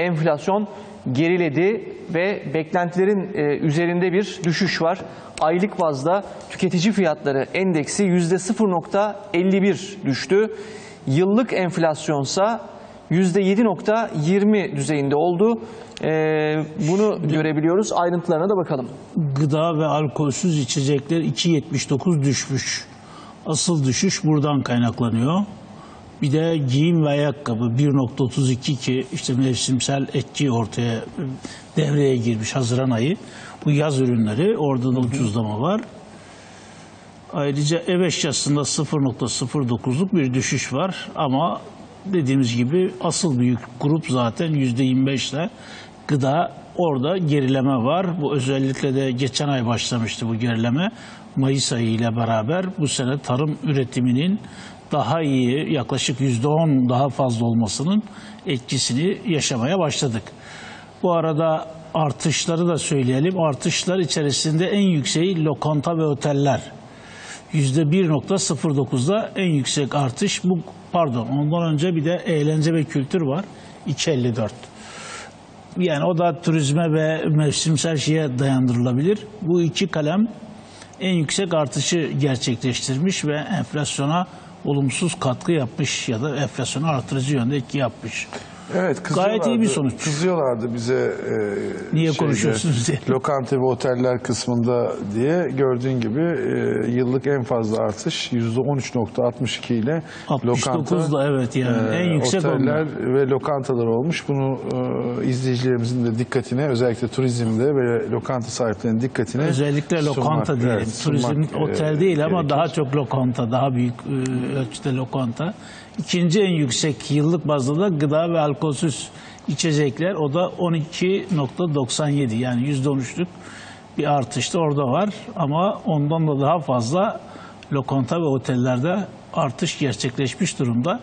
enflasyon geriledi ve beklentilerin e, üzerinde bir düşüş var. Aylık bazda tüketici fiyatları endeksi %0.51 düştü. Yıllık enflasyonsa %7.20 düzeyinde oldu. E, bunu görebiliyoruz. Ayrıntılarına da bakalım. Gıda ve alkolsüz içecekler 2.79 düşmüş. Asıl düşüş buradan kaynaklanıyor. Bir de giyim ve ayakkabı 1.32 ki işte mevsimsel etki ortaya e, devreye girmiş Haziran ayı. Bu yaz ürünleri orada da ucuzlama var. Ayrıca ev eşyasında 0.09'luk bir düşüş var ama dediğimiz gibi asıl büyük grup zaten %25 ile gıda orada gerileme var. Bu özellikle de geçen ay başlamıştı bu gerileme. Mayıs ayı ile beraber bu sene tarım üretiminin daha iyi yaklaşık %10 daha fazla olmasının etkisini yaşamaya başladık. Bu arada artışları da söyleyelim. Artışlar içerisinde en yükseği lokanta ve oteller. %1.09'da en yüksek artış bu pardon ondan önce bir de eğlence ve kültür var 2.54. Yani o da turizme ve mevsimsel şeye dayandırılabilir. Bu iki kalem en yüksek artışı gerçekleştirmiş ve enflasyona olumsuz katkı yapmış ya da enflasyonu artırıcı yönde etki yapmış. Evet, Gayet iyi bir sonuç. Kızıyorlardı bize e, Niye konuşuyorsunuz diye. Lokanta ve oteller kısmında diye gördüğün gibi e, yıllık en fazla artış %13.62 ile 69 da evet yani e, en yüksek oteller onlar. ve lokantalar olmuş. Bunu e, izleyicilerimizin de dikkatine özellikle turizmde ve lokanta sahiplerinin dikkatine Özellikle sunmak- lokanta diyelim. evet, Turizm sunmak, e, otel değil ama gerekir. daha çok lokanta, daha büyük e, ölçüde lokanta. İkinci en yüksek yıllık bazda da gıda ve alkolsüz içecekler. O da 12.97 yani %13'lük bir artış da orada var. Ama ondan da daha fazla lokanta ve otellerde artış gerçekleşmiş durumda.